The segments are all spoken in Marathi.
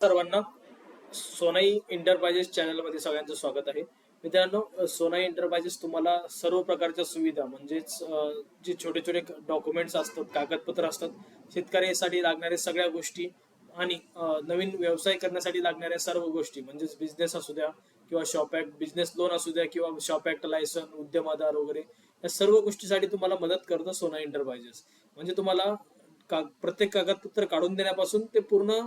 सर्वांना सोनाई एंटरप्राइजेस चॅनलमध्ये सगळ्यांचं स्वागत आहे. मित्रांनो सोनाई एंटरप्राइजेस तुम्हाला सर्व प्रकारच्या सुविधा म्हणजेच जे छोटे छोटे डॉक्युमेंट्स असतात कागदपत्र असतात शेतकऱ्यासाठी लागणाऱ्या सगळ्या गोष्टी आणि नवीन व्यवसाय करण्यासाठी लागणाऱ्या सर्व गोष्टी म्हणजेच बिझनेस असू द्या किंवा शॉप ऍक्ट बिझनेस लोन असू द्या किंवा शॉप ऍक्ट लायसन उद्यम आधार वगैरे या सर्व गोष्टीसाठी तुम्हाला मदत करतं सोना एंटरप्राइजेस म्हणजे तुम्हाला का प्रत्येक कागदपत्र काढून देण्यापासून ते पूर्ण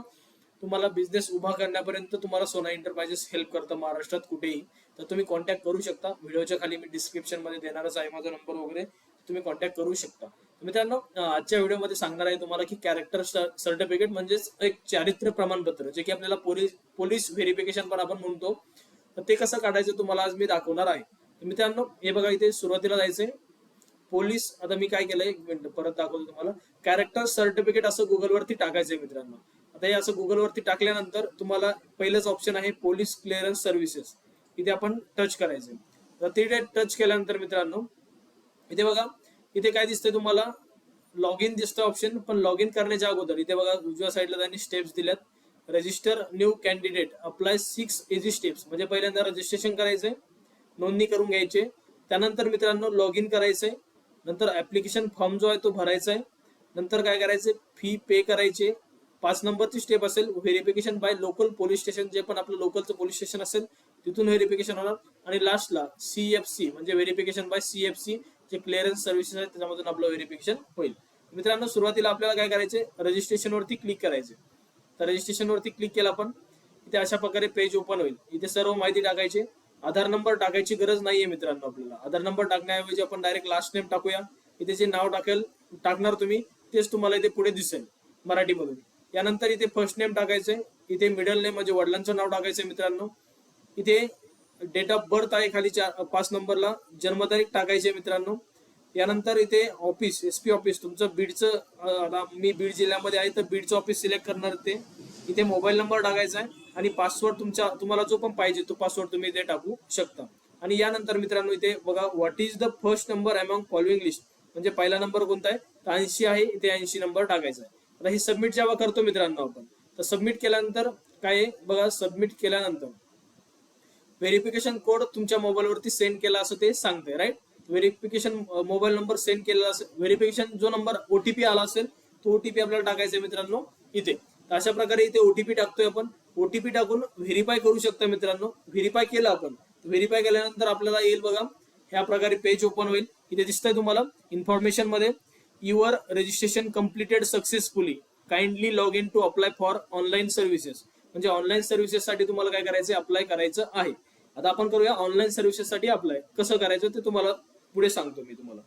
तुम्हाला बिझनेस उभा करण्यापर्यंत तुम्हाला सोना एंटरप्राइजेस हेल्प करतं महाराष्ट्रात कुठेही तर तुम्ही कॉन्टॅक्ट करू शकता. व्हिडिओच्या खाली मी डिस्क्रिप्शनमध्ये देणारच आहे माझा नंबर वगैरे तुम्ही कॉन्टॅक्ट करू शकता. मित्रांनो आजच्या व्हिडिओमध्ये सांगणार आहे तुम्हाला की कॅरेक्टर सर्टिफिकेट म्हणजेच एक चारित्र्य प्रमाणपत्र जे की आपल्याला पोलीस पोलीस व्हेरिफिकेशन पण आपण म्हणतो. तर ते कसं काढायचं तुम्हाला आज मी दाखवणार आहे. मित्रांनो हे बघा इथे सुरुवातीला जायचंय. पोलीस आता मी काय केलंय एक मिनिट परत दाखवतो तुम्हाला. कॅरेक्टर सर्टिफिकेट असं गुगलवरती टाकायचंय मित्रांनो. आता हे असं गुगलवरती टाकल्यानंतर तुम्हाला पहिलंच ऑप्शन आहे पोलीस क्लिअरन्स सर्व्हिसेस इथे आपण टच करायचं तर तिथे टच केल्यानंतर मित्रांनो इथे बघा इथे काय दिसतंय तुम्हाला? लॉग इन दिसतं ऑप्शन पण लॉग इन करण्याच्या अगोदर इथे बघा उजव्या साईडला त्यांनी स्टेप्स दिल्यात. Register new candidate apply six easy steps म्हणजे पहिल्यांदा रजिस्ट्रेशन करायचंय नोंदणी करून घ्यायचे. त्यानंतर मित्रांनो लॉग इन करायचंय. नंतर ऍप्लिकेशन फॉर्म जो आहे तो भरायचा आहे नंतर काय करायचंय? फी पे करायचे. पाच नंबरची स्टेप असेल verification by local police station जे पण आपलं लोकलचं पोलीस स्टेशन असेल तिथून व्हेरिफिकेशन होणार. आणि लास्टला सीएफसी म्हणजे व्हेरिफिकेशन बाय सीएफसी जे क्लिअरन्स सर्व्हिसेस आहेत त्याच्यामधून आपलं व्हेरिफिकेशन होईल. मित्रांनो सुरुवातीला आपल्याला काय करायचे रजिस्ट्रेशन वरती क्लिक करायचे तर रजिस्ट्रेशन वरती क्लिक केलं आपण इथे अशा प्रकारे पेज ओपन होईल. इथे सर्व माहिती टाकायची. आधार नंबर टाकायची गरज नाहीये मित्रांनो आपल्याला. आधार नंबर टाकण्याऐवजी आपण डायरेक्ट लास्ट नेम टाकूया. इथे जे नाव टाकेल टाकणार तुम्ही तेच तुम्हाला इथे पुढे दिसेल मराठीमधून. यानंतर इथे फर्स्ट नेम टाकायचंय. इथे मिडल नेम म्हणजे वडिलांचं नाव टाकायचंय मित्रांनो. इथे डेट ऑफ बर्थ आहे खाली चार पाच नंबरला. जन्मतारीख टाकायची आहे मित्रांनो. यानंतर इथे ऑफिस एस पी ऑफिस तुमचं बीडचं आता मी बीड जिल्ह्यामध्ये आहे तर बीडचं ऑफिस सिलेक्ट करणार ते. इथे मोबाईल नंबर टाकायचा आहे आणि पासवर्ड तुमचा तुम्हाला जो पण पाहिजे तो पासवर्ड तुम्ही इथे टाकू शकता. आणि यानंतर मित्रांनो इथे बघा what is the first number among following list म्हणजे पहिला नंबर कोणता आहे? तर ऐंशी आहे इथे ऐंशी नंबर टाकायचा आहे. आता हे सबमिट जेव्हा करतो मित्रांनो आपण तर सबमिट केल्यानंतर काय बघा सबमिट केल्यानंतर व्हेरिफिकेशन कोड तुमच्या मोबाईलवरती सेंड केला असं ते सांगते right verification mobile number send केलेला असेल व्हेरिफिकेशन जो नंबर ओटीपी आला असेल तो ओटीपी आपल्याला टाकायचा आहे मित्रांनो इथे. अशा प्रकारे इथे ओटीपी टाकतोय आपण. ओटीपी टाकून व्हेरीफाय करू शकतो मित्रांनो. व्हेरीफाय केलं आपण. व्हेरीफाय केल्यानंतर आपल्याला येईल बघा ह्या प्रकारे पेज ओपन होईल. इथे दिसतंय तुम्हाला इन्फॉर्मेशनमध्ये. Your registration completed successfully kindly log in to apply for online services. म्हणजे ऑनलाईन सर्व्हिसेससाठी तुम्हाला काय करायचं अप्लाय करायचं आहे. आता आपण करूया ऑनलाईन सर्व्हिसेस साठी अप्लाय. कसं करायचं ते तुम्हाला पुढे सांगतो मी तुम्हाला.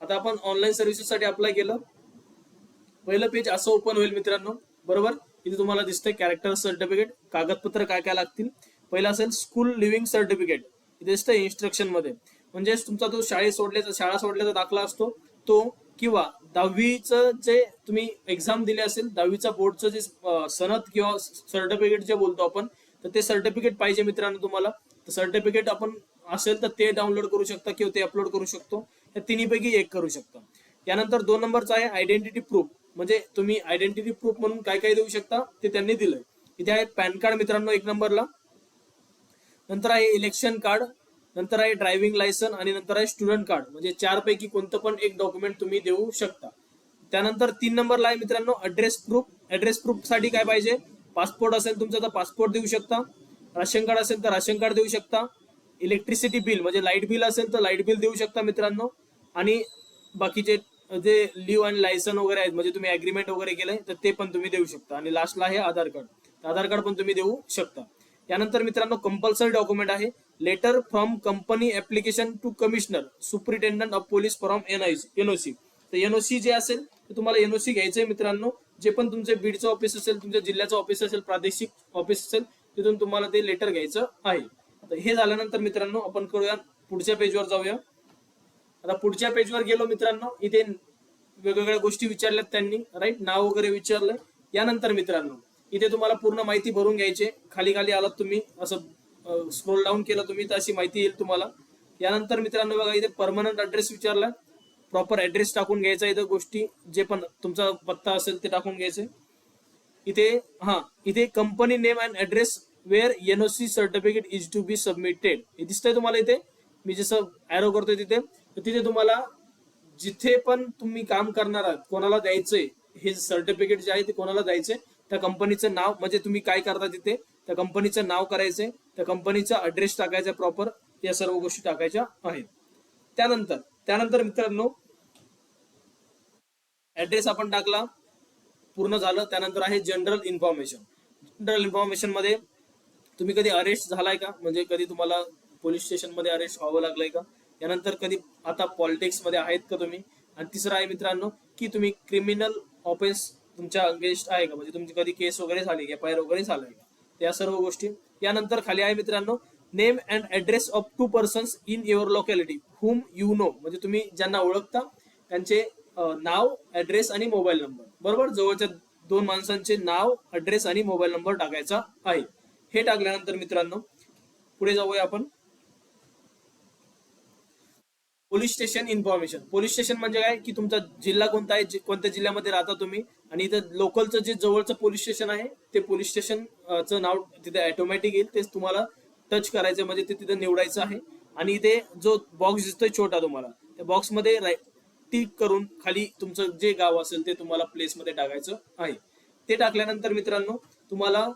आता आपण ऑनलाईन सर्व्हिसेस साठी अप्लाय केलं. पहिलं पेज असं ओपन होईल मित्रांनो. बरोबर? इथे तुम्हाला दिसतंय कॅरेक्टर सर्टिफिकेट कागदपत्र काय काय लागतील? पहिलं असेल स्कूल लिव्हिंग सर्टिफिकेट इथे दिसतंय इन्स्ट्रक्शनमध्ये. म्हणजेच तुमचा जो शाळेत सोडल्याचा शाळा सोडल्याचा दाखला असतो तो किंवा दहावीचं जे तुम्ही एक्झाम दिले असेल दहावीचा बोर्डचं जे सनद किंवा सर्टिफिकेट जे बोलतो आपण तर ते सर्टिफिकेट पाहिजे मित्रांनो तुम्हाला. तर सर्टिफिकेट आपण असेल तर ते डाउनलोड करू शकता किंवा ते अपलोड करू शकतो. या तिन्हीपैकी एक करू शकता. यानंतर दोन नंबरचा आहे आयडेंटिटी प्रूफ म्हणजे तुम्ही आयडेंटिटी प्रूफ म्हणून काय काय देऊ शकता ते त्यांनी दिलंय. इथे आहे पॅन कार्ड मित्रांनो एक नंबरला. नंतर आहे इलेक्शन कार्ड नंतर आहे ड्रायव्हिंग लायसन आणि नंतर आहे स्टुडंट कार्ड म्हणजे चार पैकी कोणतं पण एक डॉक्युमेंट तुम्ही देऊ शकता. त्यानंतर तीन नंबरला आहे मित्रांनो अड्रेस प्रूफ ऍड्रेस प्रूफसाठी काय पाहिजे? पासपोर्ट असेल तुमचा तर पासपोर्ट देऊ शकता. राशन कार्ड असेल तर राशन कार्ड देऊ शकता. इलेक्ट्रिसिटी बिल म्हणजे लाइट बिल असेल तर लाइट बिल देऊ शकता मित्रांनो. आणि बाकीचे जे लिव्ह आणि लायसन वगैरे आहेत म्हणजे तुम्ही अग्रीमेंट वगैरे केलंय तर ते पण तुम्ही देऊ शकता. आणि लास्टला आहे आधार कार्ड आधार कार्ड पण तुम्ही देऊ शकता. यानंतर मित्रांनो कंपल्सरी डॉक्युमेंट आहे. Letter from company application to commissioner superintendent of police from NOC तर एनओसी जे असेल ते तुम्हाला एनओसी घ्यायचंय मित्रांनो. जे पण तुमचे बीडचं ऑफिस असेल तुमच्या जिल्ह्याचं ऑफिस असेल प्रादेशिक ऑफिस असेल तिथून तुम्हाला ते लेटर घ्यायचं आहे. आता हे झाल्यानंतर मित्रांनो आपण करूया पुढच्या पेजवर जाऊया. आता पुढच्या पेजवर गेलो मित्रांनो इथे वेगवेगळ्या गोष्टी विचारल्यात त्यांनी राईट नाव वगैरे विचारलंय. यानंतर मित्रांनो इथे तुम्हाला पूर्ण माहिती भरून घ्यायची. खाली खाली आलात तुम्ही. असं स्क्रोल डाऊन केलं तुम्ही तर अशी माहिती येईल तुम्हाला. यानंतर मित्रांनो बघा इथे परमनंट ऍड्रेस विचारला. प्रॉपर ऍड्रेस टाकून घ्यायचा इथं गोष्टी. जे पण तुमचा पत्ता असेल ते टाकून घ्यायचे. इथे हा इथे company name and address where NOC certificate is to be submitted हे दिसतंय तुम्हाला इथे? मी जसं ऍरो करतोय तिथे. तिथे तुम्हाला जिथे पण तुम्ही काम करणार आहात कोणाला द्यायचंय हे सर्टिफिकेट जे आहे ते कोणाला द्यायचंय? त्या कंपनीचं नाव म्हणजे तुम्ही काय करता तिथे? त्या कंपनीचं नाव करायचंय. त्या कंपनीचा अड्रेस टाकायचा प्रॉपर या सर्व गोष्टी टाकायच्या आहेत. त्यानंतर त्यानंतर मित्रांनो ऍड्रेस आपण टाकला. पूर्ण झालं. त्यानंतर आहे जनरल इन्फॉर्मेशन जनरल इन्फॉर्मेशनमध्ये तुम्ही कधी अरेस्ट झालाय का? म्हणजे कधी तुम्हाला पोलीस स्टेशनमध्ये अरेस्ट व्हावं लागलंय का? यानंतर कधी आता पॉलिटिक्समध्ये आहेत का तुम्ही? आणि तिसरं आहे मित्रांनो की तुम्ही क्रिमिनल ऑफेन्स तुमच्या अगेन्स्ट आहे का? म्हणजे तुमची कधी केस वगैरे झाली का? आय वगैरे झालाय का? त्या सर्व गोष्टी. यानंतर खाली आहे मित्रांनो name and address of two persons in your locality whom you know म्हणजे तुम्ही ज्यांना ओळखता त्यांचे नाव ऍड्रेस आणि मोबाईल नंबर बरोबर? जवळच्या दोन माणसांचे नाव ऍड्रेस आणि मोबाईल नंबर टाकायचा आहे. हे टाकल्यानंतर मित्रांनो पुढे जाऊया आपण. Police station information police station म्हणजे काय? की तुमचा जिल्हा कोणता आहे? कोणत्या जिल्ह्यामध्ये राहता तुम्ही? आणि इथं लोकलचं जे जवळचं पोलीस स्टेशन आहे ते पोलीस स्टेशन चं नाव तिथे ऑटोमॅटिक येईल. तेच तुम्हाला टच करायचं म्हणजे ते तिथे निवडायचं आहे. आणि इथे जो बॉक्स दिसतोय छोटा तुम्हाला त्या बॉक्समध्ये टिक करून खाली तुमचं जे गाव असेल ते तुम्हाला प्लेस मध्ये टाकायचं आहे. ते टाकल्यानंतर मित्रांनो तुम्हाला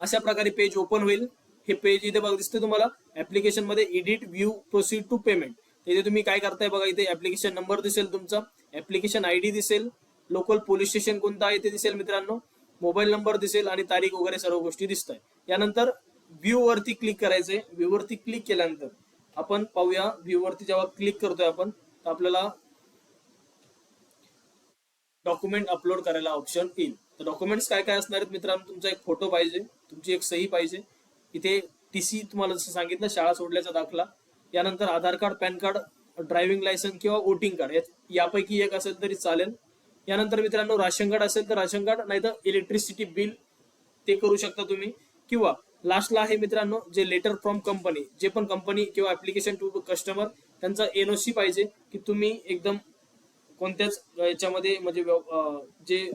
अशा प्रकारे पेज ओपन होईल. हे पेज इथे बघा दिसते तुम्हाला. ऍप्लिकेशनमध्ये edit view proceed to payment इथे तुम्ही काय करताय बघा इथे ऍप्लिकेशन नंबर दिसेल तुमचा. ऍप्लिकेशन आयडी दिसेल. लोकल पोलीस स्टेशन कोणतं आहे ते दिसेल मित्रांनो. मोबाईल नंबर दिसेल आणि तारीख वगैरे सर्व गोष्टी दिसत आहे यानंतर व्ह्यू वरती क्लिक करायचंय. व्ह्यू वरती क्लिक केल्यानंतर आपण पाहूया व्ह्यू वरती जेव्हा क्लिक करतोय आपण तर आपल्याला डॉक्युमेंट अपलोड करायला ऑप्शन येईल. तर डॉक्युमेंट्स काय काय असणार आहेत मित्रांनो? तुमचा एक फोटो पाहिजे. तुमची एक सही पाहिजे. इथे टीसी तुम्हाला जसं सांगितलं शाळा सोडल्याचा दाखला. यानंतर Aadhaar card PAN card driving licence किंवा वोटिंग कार्ड यापैकी एक असेल तरी चालेल. यानंतर मित्रांनो राशन कार्ड असेल तर राशन कार्ड नाही तर इलेक्ट्रिसिटी बिल ते करू शकता तुम्ही. किंवा लास्टला आहे मित्रांनो जे लेटर फ्रॉम कंपनी जे पण कंपनी किंवा ऍप्लिकेशन टू कस्टमर त्यांचा एनओसी पाहिजे की तुम्ही एकदम कोणत्याच याच्यामध्ये म्हणजे जे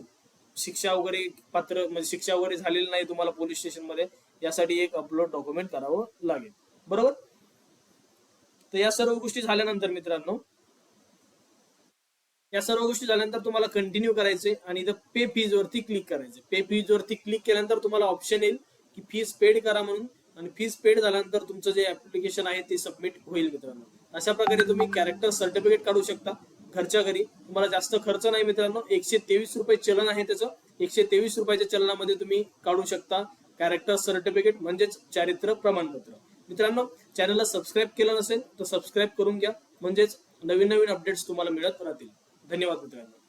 शिक्षा वगैरे पात्र म्हणजे शिक्षा वगैरे झालेली नाही तुम्हाला पोलीस स्टेशनमध्ये यासाठी एक अपलोड डॉक्युमेंट करावं लागेल. बरोबर? तर या सर्व गोष्टी झाल्यानंतर मित्रांनो या सर्व गोष्टी झाल्यानंतर तुम्हाला कंटिन्यू करायचे आणि इथं पे फीज वरती क्लिक करायचे. पे फीज वरती क्लिक केल्यानंतर तुम्हाला ऑप्शन येईल की फीज पेड करा म्हणून. आणि फीज पेड झाल्यानंतर तुमचं जे ऍप्लिकेशन आहे ते सबमिट होईल मित्रांनो. अशा प्रकारे तुम्ही कॅरेक्टर सर्टिफिकेट काढू शकता घरच्या घरी. तुम्हाला जास्त खर्च नाही मित्रांनो. एकशे तेवीस रुपये चलन आहे त्याचं. एकशे तेवीस रुपयाच्या चलनामध्ये तुम्ही काढू शकता. कॅरेक्टर सर्टिफिकेट म्हणजेच चारित्र्य प्रमाणपत्र. मित्रांनो चॅनलला सबस्क्राईब केलं नसेल तर सबस्क्राईब करून घ्या. म्हणजेच नवीन नवीन अपडेट्स तुम्हाला मिळत राहतील. धन्यवाद मित्रांनो.